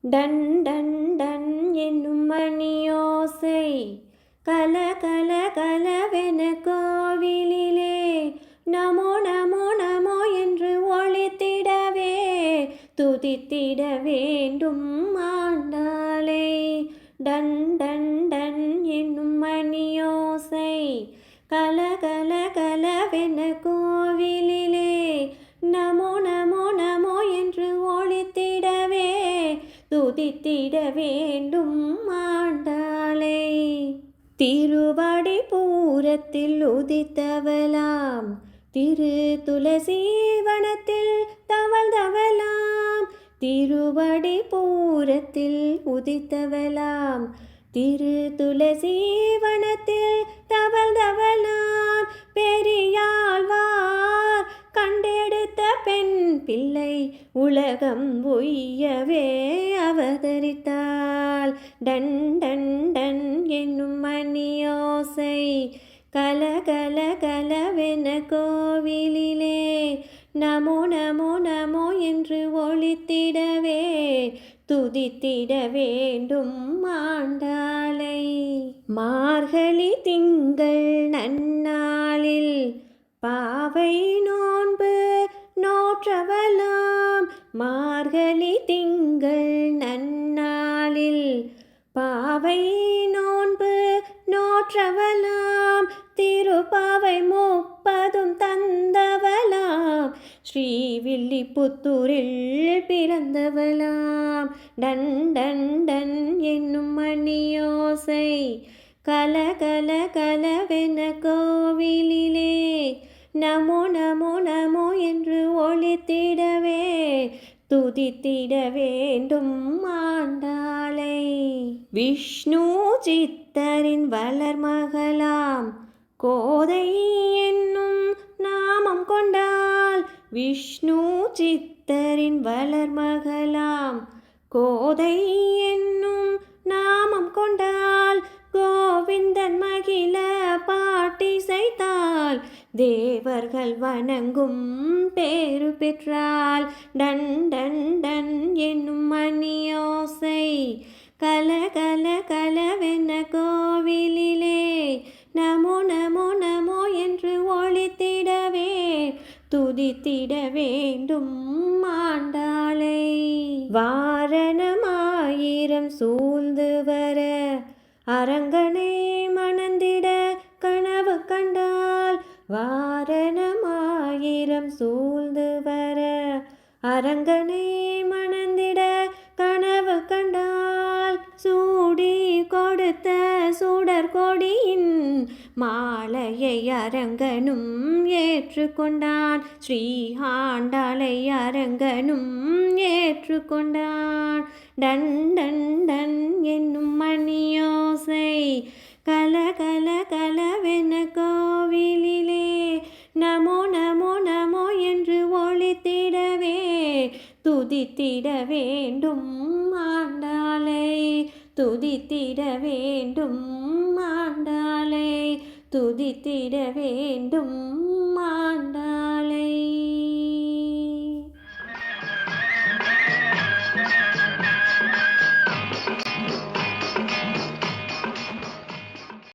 Ton டன் டன் என்னும் மணியோசை. கல கல கலவென கோவிலிலே. நமோ நமோ நமோ என்று ஒழித்திடவே துதித்திட வேண்டும் ஆண்டாளை. டன் டன் டன் என்னும் மணியோசை. கல கல கலவென கோவிலிலே. துதித்திட வேண்டும் ஆண்டாளை. திருவடி பூரத்தில் உதித்தவலாம் திரு துளசீவனத்தில் தவழ்ந்தவளாம். திருவடி பூரத்தில் உதித்தவலாம் திரு துளசீவனத்தில் தவழ்ந்தவளாம் பிள்ளை உலகம் உய்யவே அவதரித்தாள். டன் டன் டன் என்னும் மணியோசை கல கல கலவென கோவிலிலே நமோ நமோ நமோ என்று ஒழித்திடவே துதித்திட வேண்டும் மாண்டாளை மார்கழி திங்கள் நன்னாளில் பாவை மார்கழி திங்கள் நன்னாளில் பாவை நோன்பு நோற்றவலாம் திருப்பாவை முப்பதும் தந்தவலாம் ஸ்ரீவில்லிபுத்தூரில் பிறந்தவலாம். டன் டன் டன் என்னும் மணியோசை கல கல கலவென சித்திட வேண்டும் ஆண்டாளை. விஷ்ணு சித்தரின் வளர்மகளாம் கோதை என்னும் நாமம் கொண்டாள். விஷ்ணு சித்தரின் வளர்மகளாம் கோதை என்னும் நாமம் கொண்டாள். கோவிந்தன் மகிழ பெற்றால் தேவர்கள் வணங்கும் பேரு பெற்றால் டன் டன் டன் என்னும் மணியோசை கல கல கலவென கோவிலிலே. நமோ நமோ நமோ என்று ஒழித்திடவே துதித்திட வேண்டும் ஆண்டாளை. வாரணமாயிரம் சூழ்ந்து வர அரங்கனே வாரணமாயிரம் சூழ்ந்து வர அரங்கனை மணந்திட கனவு கண்டால் சூடி கொடுத்த சூடர் கொடியின் மாலையை அரங்கனும் ஏற்றுக்கொண்டான் ஸ்ரீஹாண்டாலை அரங்கனும் ஏற்றுக்கொண்டான் டன் டன் டன் என்னும் மணியோசை கல கல கலவென கோவிலி துதித்திட வேண்டும் ஆண்டாளை துதித்திட வேண்டும் ஆண்டாளை துதித்திட வேண்டும் ஆண்டாள்.